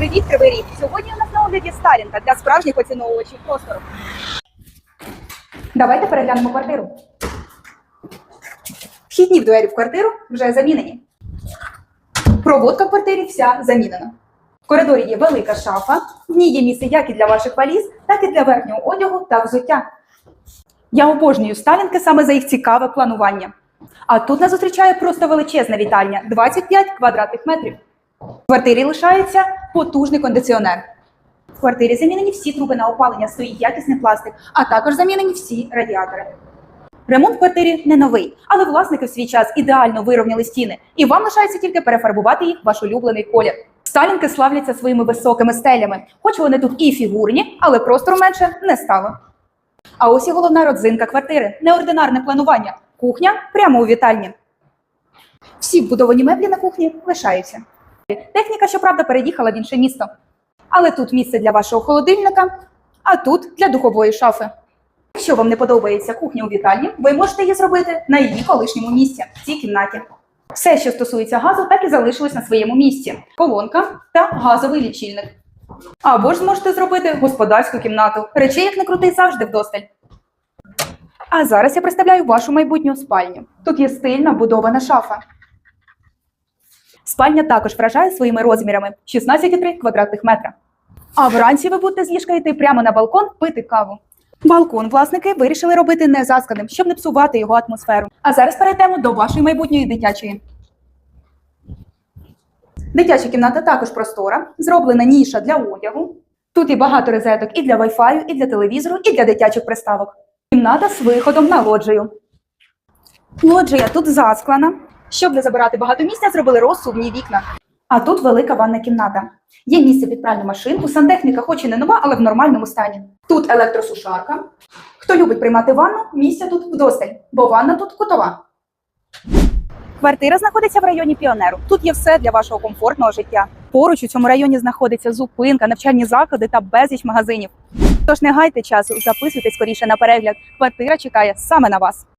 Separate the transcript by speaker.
Speaker 1: Привіт, Кривий Ріг! Сьогодні у нас на огляді Сталінка для справжніх оціновувачів простору. Давайте переглянемо квартиру. Вхідні в двері в квартиру вже замінені. Проводка в квартирі вся замінена. В коридорі є велика шафа. В ній є місце як і для ваших валіз, так і для верхнього одягу та взуття. Я обожнюю Сталінки саме за їх цікаве планування. А тут нас зустрічає просто величезна вітальня 25 квадратних метрів. Квартирі лишається потужний кондиціонер. В квартирі замінені всі труби на опалення, стоїть якісний пластик, а також замінені всі радіатори. Ремонт в квартирі не новий, але власники в свій час ідеально вирівняли стіни, і вам лишається тільки перефарбувати їх в ваш улюблений колір. Сталінки славляться своїми високими стелями, хоч вони тут і фігурні, але простору менше не стало. А ось і головна родзинка квартири неординарне планування. Кухня прямо у вітальні. Всі вбудовані меблі на кухні лишаються. Техніка, щоправда, переїхала в інше місто. Але тут місце для вашого холодильника, а тут для духової шафи. Якщо вам не подобається кухня у вітальні, ви можете її зробити на її колишньому місці в цій кімнаті. Все, що стосується газу, так і залишилось на своєму місці: колонка та газовий лічильник. Або ж зможете зробити господарську кімнату. Речей, як не крутий, завжди вдосталь. А зараз я представляю вашу майбутню спальню. Тут є стильна будована шафа. Спальня також вражає своїми розмірами 16,3 квадратних метра. А вранці ви будете з ліжка йти прямо на балкон пити каву. Балкон власники вирішили робити не засканим, щоб не псувати його атмосферу. А зараз перейдемо до вашої майбутньої дитячої. Дитяча кімната також простора, зроблена ніша для одягу. Тут є багато розеток і для Wi-Fi, і для телевізору, і для дитячих приставок. Кімната з виходом на лоджію. Лоджія тут засклана. Щоб не забирати багато місця, зробили розсувні вікна. А тут велика ванна кімната. Є місце під пральну машинку, сантехніка хоч і не нова, але в нормальному стані. Тут електросушарка. Хто любить приймати ванну, місця тут вдосталь, бо ванна тут кутова. Квартира знаходиться в районі Піонеру. Тут є все для вашого комфортного життя. Поруч у цьому районі знаходиться зупинка, навчальні заклади та безліч магазинів. Тож не гайте часу, записуйте скоріше на перегляд. Квартира чекає саме на вас.